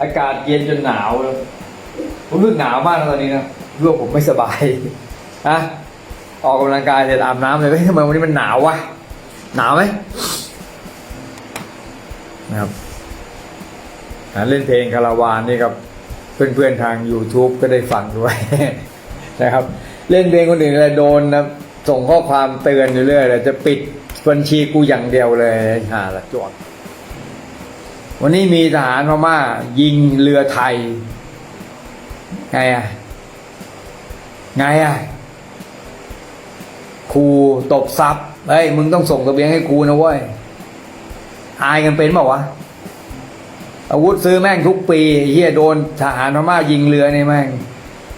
อากาศเย็นจนหนาวแล้วผมรู้สึกหนาวมากนะตอนนี้นะรู้ว่าผมไม่สบายนะออกกำลังกายเสร็จอาบน้ำเลยเฮ้ยทำไมวันนี้มันหนาววะหนาวไหมนะครับอ่าเล่นเพลงคาราวานนี่ครับ เพื่อนๆทาง YouTube ก็ได้ฟังด้วยนะครับ เล่นเพลงคนอื่นอะไรโดนนะส่งข้อความเตือนอยู่เรื่อยเลยจะปิดบัญชีกูอย่างเดียวเลยหาละจวด วันนี้มีทหารพม่ายิงเรือไทย ไงอะ ไงอะครูตบซับเฮ้ย มึงต้องส่งตะเบียงให้ครูนะเว้ย อายกันเป็นเปล่าวะ อาวุธซื้อแม่งทุกปีเฮียโดนทหารพม่ายิงเรือในแม่ง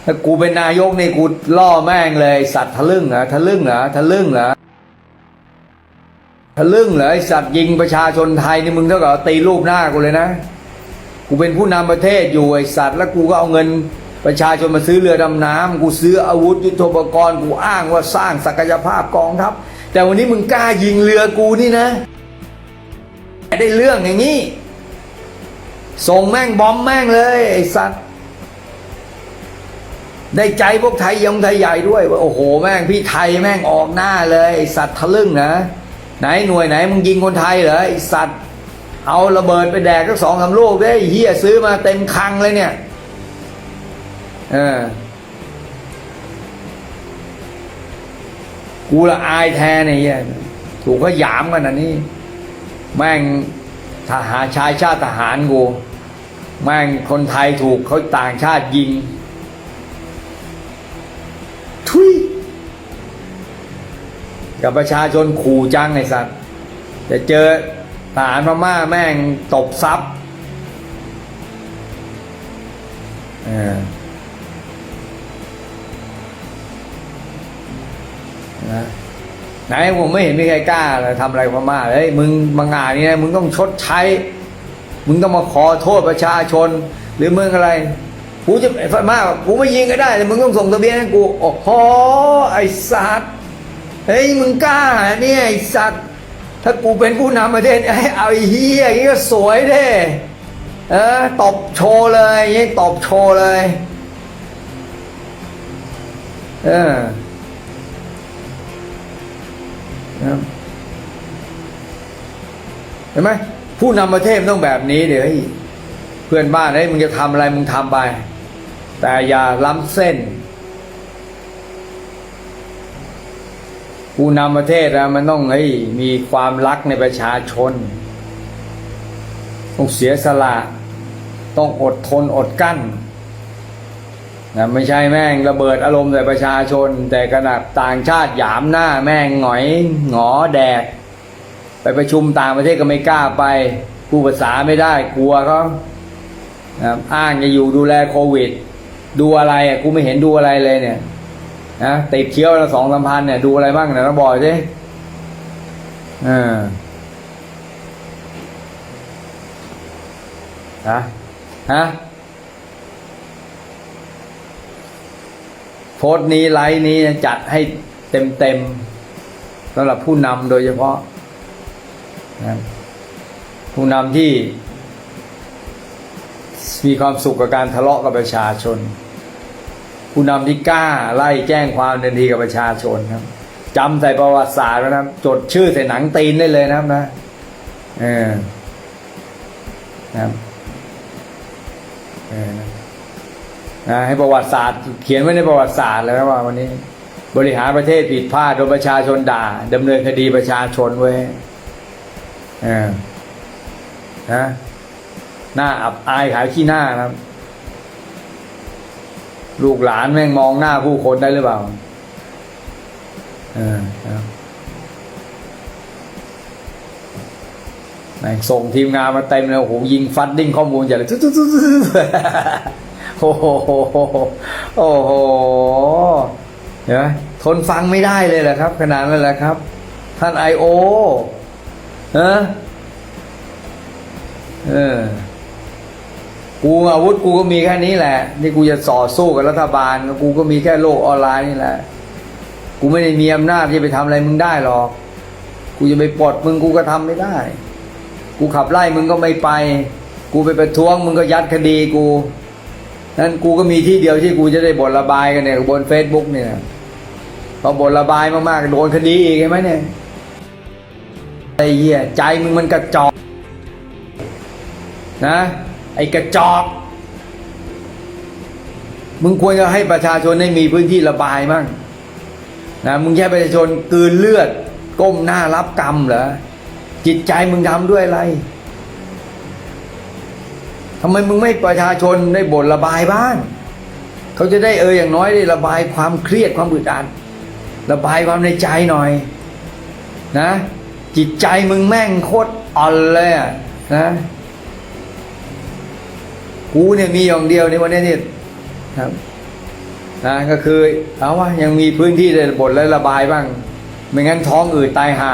ถ้ากูเป็นนายกในกูล่อแม่งเลย สัตว์ทะลึ่งเหรอ ทะลึ่งเหรอ ทะลึ่งเหรอ ทะลึ่งเหรอไอสัตว์ยิงประชาชนไทยนี่มึงเท่ากับตีรูปหน้ากูเลยนะ กูเป็นผู้นำประเทศอยู่ไอสัตว์แล้วกูก็เอาเงินประชาชนมาซื้อเรือดำน้ำกูซื้ออาวุธยุทโธปกรณ์กูอ้างว่าสร้างศักยภาพกองทัพ แต่วันนี้มึงกล้ายิงเรือกูนี่นะได้เรื่องอย่างนี้ส่งแม่งบอมแม่งเลยไอ้สัตว์ได้ใจพวกไทยยงไทยใหญ่ด้วยว่าโอ้โหแม่งพี่ไทยแม่งออกหน้าเลยไอสัตว์ทะลึ่งนะ ไหนหน่วยไหนมึงยิงคนไทยเหรอไอสัตว์ เอาระเบิดไปแดกก็สองสาลูกได้เฮียซื้อมาเต็มคังเลยเนี่ยเออกูละอายแท้เนี่ยเหี้ยถูกเขาหยามกันอันนี้ แม่งทหารชายชาติทหารกูแม่งคนไทยถูกเขาต่างชาติยิง กับประชาชนขู่จังไอ้สัตว์จะเจอทหารพม่าแม่งตบซับนะไหนผมไม่เห็นมีใครกล้าเลยทำอะไรพม่าเฮ้ยมึงบางงานนี้นะมึงต้องชดใช้ มึงต้องมาขอโทษประชาชน หรือมึงอะไรกูจะไอ้พม่ากูไม่ยิงก็ได้แต่มึงต้องส่งทะเบียนให้กูโอ้โหไอ้สัตว์ เฮ้ยมึงกล้าเนี่ยไอ้สัตว์ ถ้ากูเป็นผู้นำประเทศไอ้เอาไอ้เฮียอย่างนี้ก็สวยเด้เออตบโชว์เลยย่างนี้ตบโชว์เลย เออเห็นไหมผู้นำประเทศต้องแบบนี้เดี๋ยวเพื่อนบ้านเฮ้ยมึงจะทำอะไรมึงทำไป แต่อย่าล้ำเส้น ผู้นำประเทศนะมันต้องเฮ้ยมีความรักในประชาชน ต้องเสียสละ ต้องอดทนอดกั้นนะไม่ใช่แม่งระเบิดอารมณ์ใส่ประชาชน แต่ขนาดต่างชาติหยามหน้าแม่งหงอยหงอแดก ไปประชุมต่างประเทศก็ไม่กล้าไปพูดภาษาไม่ได้กลัวเขานะอ้างจะอยู่ดูแลโควิด ดูอะไรอะกูไม่เห็นดูอะไรเลยเนี่ย นะติดเชื้อละสองสามพันเนี่ยดูอะไรบ้างเนี่ยเราบอกสิออฮะฮะโพสต์นี้ไลฟ์นี้จัดให้เต็มเต็มๆสำหรับผู้นำโดยเฉพาะนะผู้นำที่มีความสุขกับการทะเลาะกับประชาชน ผู้นำที่กล้าไล่แจ้งความเดินทีกับประชาชนครับจำใส่ประวัติศาสตร์ไว้นะครับ จดชื่อใส่หนังตีนได้เลยนะครับนะเออนะครับเออนะนะให้ประวัติศาสตร์ เขียนไว้ในประวัติศาสตร์เลยนะว่า วันนี้ บริหารประเทศผิดพลาดโดนประชาชนด่าดำเนินคดีประชาชนไว้เออนะหน้าอับอายขายขี้หน้านะครับ ลูกหลานแม่งมองหน้าผู้คนได้หรือเปล่าเออแม่งส่งทีมงานมาเต็มเลยโอ้โหยิงฟัดดิ้งข้อมูลอย่างเลยตุ๊ดตุ๊ดตุ๊ทุ๊โอ้โหโอ้โหเห็นไหมทนฟังไม่ได้เลยแหละครับ ขนาดนั้นแหละครับ ท่านไอโอเออเออ กูอาวุธกูก็มีแค่นี้แหละนี่กูจะต่อสู้กับรัฐบาลกูก็มีแค่โลกออนไลน์นี่แหละ กูไม่ได้มีอำนาจที่จะไปทำอะไรมึงได้หรอก กูจะไปปลดมึงกูก็ทำไม่ได้ กูขับไล่มึงก็ไม่ไป กูไปประท้วงมึงก็ยัดคดีกูนั้นกูก็มีที่เดียวที่กูจะได้บทระบายกันเนี่ยบนเฟซบุ๊กเนี่ยพอบทระบายมากๆโดนคดีอีกใช่ไหมเนี่ยไอ้เหี้ยใจมึงมันกระจอกนะ ไอ้กระจอกมึงควรจะให้ประชาชนได้มีพื้นที่ระบายมั่งนะมึงแค่ประชาชนกืนเลือด ก้มหน้ารับกรรมเหรอจิตใจมึงทำด้วยอะไรทำไมมึงไม่ประชาชนได้บ่นระบายบ้างเขาจะได้เอออย่างน้อยได้ระบายความเครียดความอึดอัดระบายความในใจหน่อย นะ จิตใจมึงแม่งโคตรอ่อนเลยอะนะ กูเนี่ยมีอย่างเดียวในวันนี้นี่ครับนะก็คือเอาว่ายังมีพื้นที่ได้บทและระบายบ้าง ไม่งั้นท้องอืดตายหา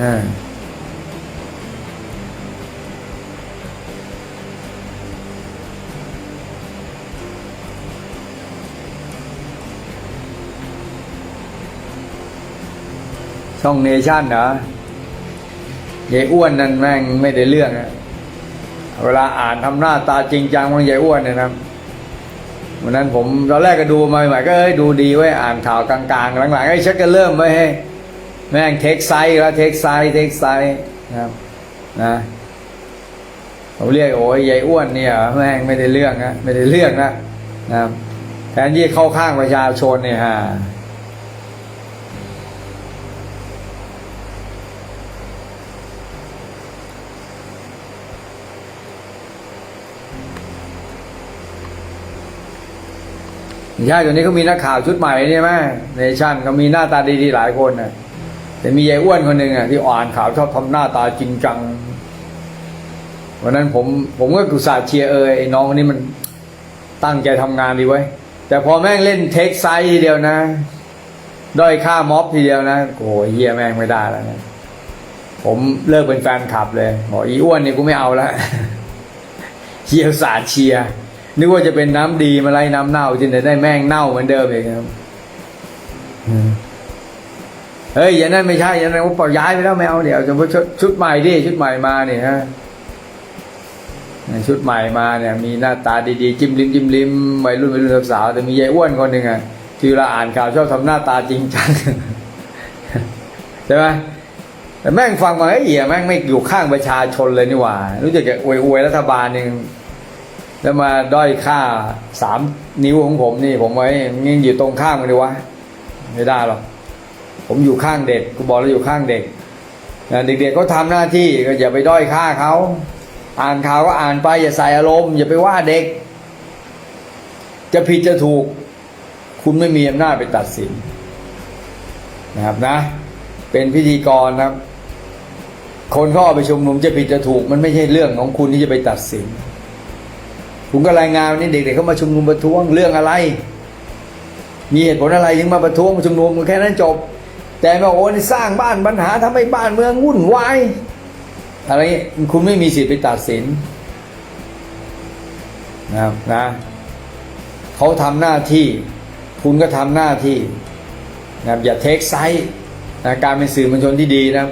อ่าช่องเนชั่นเหรอยายอ้วนนั่นแม่งไม่ได้เรื่องอะ เวลาอ่านทำหน้าตาจริงจังของยายอ้วนเนี่ยนะวันนั้นผมตอนแรกก็ดูมาใหม่ๆก็เอ้ยดูดีไว้อ่านข่าวกลางๆหลังๆไอ้ชักก็เริ่มไว้ให้แม่งเทคไซส์แล้วเทคไซส์เทคไซส์นะครับนะผมเรียกโอ้ยยายอ้วนเนี่ยแม่งไม่ได้เรื่องนะไม่ได้เรื่องนะนะครับแทนที่เข้าข้างประชาชนเนี่ยฮะ ใช่ตัวนี้เขามีนักข่าวชุดใหม่นี่ไหมเนชั่นเขามีหน้าตาดีๆหลายคนนะแต่มียายอ้วนคนหนึ่งอะที่อ่านข่าวชอบทำหน้าตาจริงจังวันนั้นผมผมก็กุศลเชียร์เออไอ้น้องคนนี้มันตั้งใจทำงานดีไว้ แต่พอแม่งเล่นเทคไซส์ทีเดียวนะ ด้อยค่าม็อบทีเดียวนะโอ้ยเฮียแม่งไม่ได้แล้วนะผมเลิกเป็นแฟนคลับเลยบอกอีอ้วนนี่กูไม่เอาล้วเชียสาเชียร์ นึกว่าจะเป็นน้ำดีมาไล่น้ำเน่าจนได้แม่งเน่าเหมือนเดิมอีกครับอืมเฮ้ยอย่างนั้นไม่ใช่อย่างนั้นว่าปล่อยย้ายไปแล้วไม่เอาเดี๋ยวจะชุดชุดใหม่ดิชุดใหม่มาเนี่ยฮะชุดใหม่มาเนี่ย มีหน้าตาดีๆจิ้มลิ้มจิ้มลิ้มวัยรุ่นวัยรุ่นสาวแต่มียายอ้วนคนหนึ่งอะที่เวลาอ่านข่าวชอบทำหน้าตาจริงจังใช่ไหมแต่แม่งฟังมาไอ้เหี้ยแม่งไม่อยู่ข้างประชาชนเลยนี่หว่า รู้จักแกอวยอวยรัฐบาลหนึ่ง แล้วมาด้อยค่าสามนิ้วของผมนี่ ผมไว้ยิ่งอยู่ตรงข้ามกันดีวะไม่ได้หรอกผมอยู่ข้างเด็กกูบอกแล้วอยู่ข้างเด็กนะเด็กๆก็ทำหน้าที่ก็อย่าไปด้อยค่าเขาอ่านข่าวก็อ่านไปอย่าใส่อารมณ์อย่าไปว่าเด็ก จะผิดจะถูก คุณไม่มีอำนาจไปตัดสินนะครับนะ เป็นพิธีกรนะครับ คนเข้าไปชุมนุมจะผิดจะถูก มันไม่ใช่เรื่องของคุณที่จะไปตัดสิน คุณก็รายงานนี่เด็กๆเขามาชุมนุมประท้วงเรื่องอะไร มีเหตุผลอะไรถึงมาประท้วงมาชุมนุมแค่นั้นจบ แต่มาโอ้นี่สร้างบ้านปัญหาทำให้บ้านเมืองวุ่นวายอะไรคุณไม่มีสิทธิ์ไปตัดสินนะครับนะเขาทำหน้าที่ คุณก็ทำหน้าที่นะครับอย่าเทคไซส์นะการเป็นสื่อมวลชนที่ดีนะครับ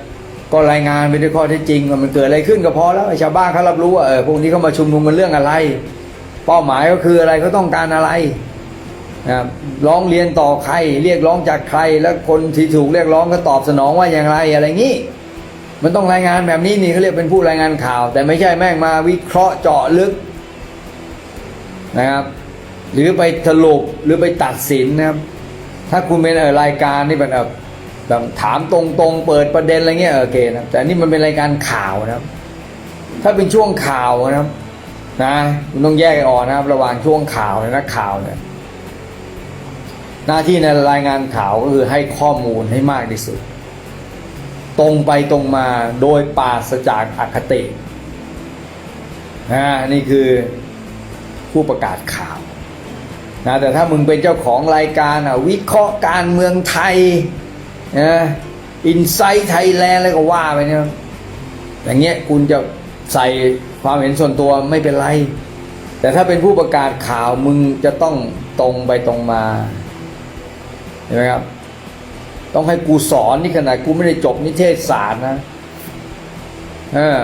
ก็รายงานไปด้วยข้อเท็จจริงว่ามันเกิดอะไรขึ้นก็พอแล้วชาวบ้านเขารับรู้ว่าเออพวกนี้เขามาชุมนุมกันเรื่องอะไร เป้าหมายก็คืออะไรเขาต้องการอะไรนะครับร้องเรียนต่อใคร เรียกร้องจากใคร แล้วคนที่ถูกเรียกร้องก็ตอบสนองว่าอย่างไรอะไรงี้ มันต้องรายงานแบบนี้นี่เขาเรียกเป็นผู้รายงานข่าว แต่ไม่ใช่แม่งมาวิเคราะห์เจาะลึกนะครับ หรือไปสรุปหรือไปตัดสินนะครับ ถ้าคุณเป็นรายการที่แบบแบบถามตรงๆ เปิดประเด็นอะไรเงี้ยโอเคนะแต่นี่มันเป็นรายการข่าวนะครับ ถ้าเป็นช่วงข่าวนะครับ นะคุณต้องแยกกันออกนะครับ ระหว่างช่วงข่าวและนักข่าวเนี่ย หน้าที่ในรายงานข่าวก็คือให้ข้อมูลให้มากที่สุด ตรงไปตรงมาโดยปราศจากอคตินะนี่คือผู้ประกาศข่าวนะแต่ถ้ามึงเป็นเจ้าของรายการอะวิเคราะห์การเมืองไทยนะอินไซต์ไทยแลนด์อะไรก็ว่าไปเนี่ยอย่างเงี้ยคุณจะใส่ ความเห็นส่วนตัวไม่เป็นไร แต่ถ้าเป็นผู้ประกาศข่าวมึงจะต้องตรงไปตรงมาเห็นไหมครับ ต้องให้กูสอนนี่ขนาดกูไม่ได้จบนิเทศศาสตร์นะเออ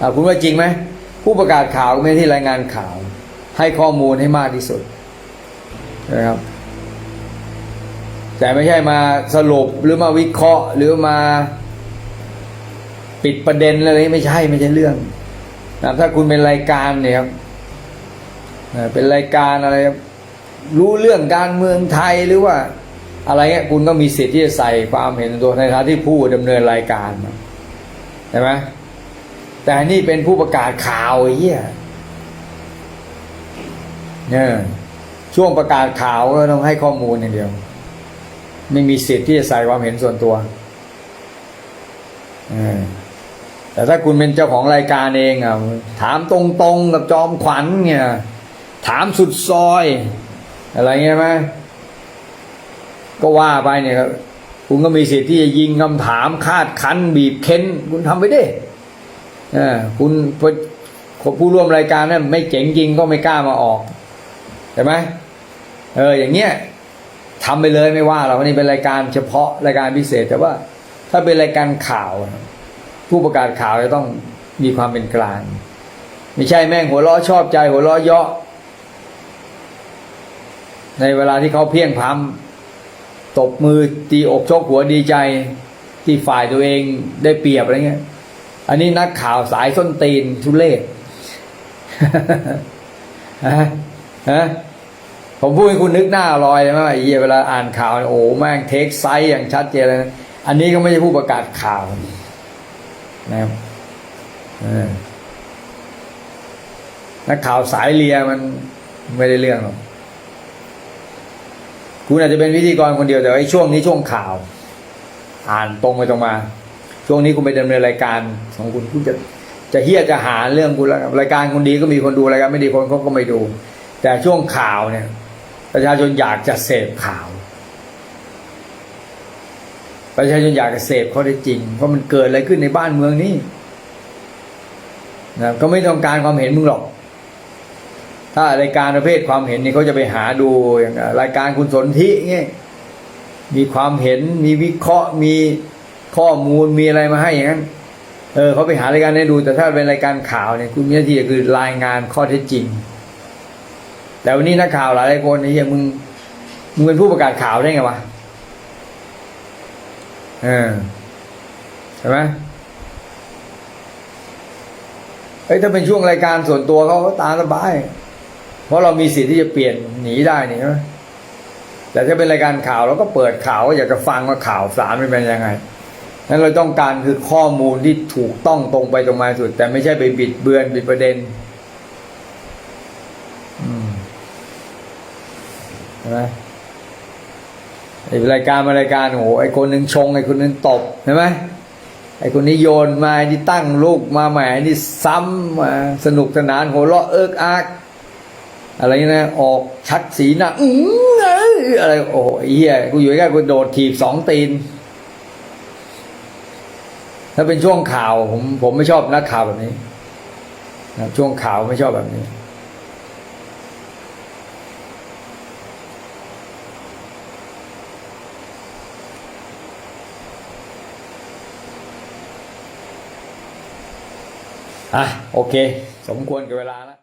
อ่าคุณว่าจริงไหมผู้ประกาศข่าวไม่ที่รายงานข่าว ให้ข้อมูลให้มากที่สุดนะครับ แต่ไม่ใช่มาสรุปหรือมาวิเคราะห์หรือมา ปิดประเด็นอะไรไม่ใช่ไม่ใช่เรื่องนะถ้าคุณเป็นรายการเนี่ยครับเป็นรายการอะไรครับรู้เรื่องการเมืองไทยหรือว่า อะไรเงี้ยคุณก็มีสิทธิ์ที่จะใส่ความเห็นตัวในฐานที่ผู้ดำเนินรายการใช่ไหมแต่นี่เป็นผู้ประกาศข่าวเหี้ยเนี่ยช่วงประกาศข่าวก็ต้องให้ข้อมูลอย่างเดียว ไม่มีสิทธิ์ที่จะใส่ความเห็นส่วนตัวเออ แต่ถ้าคุณเป็นเจ้าของรายการเองอะถามตรงๆกับจอมขวัญเนี่ยถามสุดซอย อะไรเงี้ยไหมก็ว่าไปเนี่ยครับคุณก็มีสิทธิ์ที่จะยิงคำถามคาดคั้น บีบเค้น คุณทำไปดิเอคุณผู้ร่วมรายการนั้นไม่เจ๋งจริงก็ไม่กล้ามาออกใช่ไหมเอออย่างเงี้ยทำไปเลยไม่ว่าเรานี่เป็นรายการเฉพาะรายการพิเศษ แต่ว่า ถ้าเป็นรายการข่าว ผู้ประกาศข่าวจะต้องมีความเป็นกลาง ไม่ใช่แม่งหัวเราะชอบใจ หัวเราะเยาะ ในเวลาที่เขาเพียงพร้ำตบมือตีอกชกหัวดีใจ ที่ฝ่ายตัวเองได้เปรียบอะไรเงี้ย อันนี้นักข่าวสายส้นตีนทุเลศฮะฮะผมพูดให้คุณนึกหน้าลอยเลยว่าไอ้เหี้ยเวลาอ่านข่าว โอ้แม่งเทคไซส์อย่างชัดเจนเลย อันนี้ก็ไม่ใช่ผู้ประกาศข่าว นะครับนักข่าวสายเลียมันไม่ได้เรื่องหรอกคุณอาจจะเป็นพิธีกรคนเดียวแต่ไอ้ช่วงนี้ช่วงข่าว อ่านตรงไปตรงมา ช่วงนี้คุณไปดำเนินรายการของคุณคุณจะจะเฮี้ยจะหาเรื่องคุณแล้วรายการคุณดีก็มีคนดูรายการไม่ดีคนเขาก็ไม่ดู แต่ช่วงข่าวเนี่ย ประชาชนอยากจะเสพข่าว ประชาชนอยากเสพข้อได้จริงว่ามันเกิดอะไรขึ้นในบ้านเมืองนี้นะก็ไม่ต้องการความเห็นมึงหรอก ถ้ารายการประเภทความเห็นนี่เขาจะไปหาดูอย่างรายการคุณสนธิเงี้ยมีความเห็นมีวิเคราะห์มีข้อมูลมีอะไรมาให้อย่างนั้นเออเขาไปหารายการนี้ดู แต่ถ้าเป็นรายการข่าวเนี่ยคุณมีหน้าที่คือรายงานข้อเท็จจริง แต่วันนี้นักข่าวหลายคนเหี้ยมึงมึงเป็นผู้ประกาศข่าวได้ไงวะ เออใช่ไหมเอ้ยถ้าเป็นช่วงรายการส่วนตัวเขาก็ตามสบาย เพราะเรามีสิทธิ์ที่จะเปลี่ยนหนีได้นี่ใช่ไหมแต่ถ้าเป็นรายการข่าวเราก็เปิดข่าวอยากจะฟังว่าข่าวสารมันเป็นยังไงนั้นเราต้องการคือข้อมูลที่ถูกต้องตรงไปตรงมาสุด แต่ไม่ใช่ไปบิดเบือนบิดประเด็นใช่ไหม รายการมารายการโอ้โหไอคนหนึ่งชงไอคนหนึ่งตบใช่ไหมไอคนนี้โยนมาไอ้นี่ตั้งลูกมาแหมไอ้นี่ซ้ำมาสนุกสนานโหเราะเอิกอักอะไรนะออกชัดสีหน้าอื้ออะไรโอ้โหเหี้ยกูอยู่ใกล้กูโดดถีบสองตีน ถ้าเป็นช่วงข่าวผมผมไม่ชอบนักข่าวแบบนี้ช่วงข่าวไม่ชอบแบบนี้ อะโอเค สมควรกับเวลาแล้ว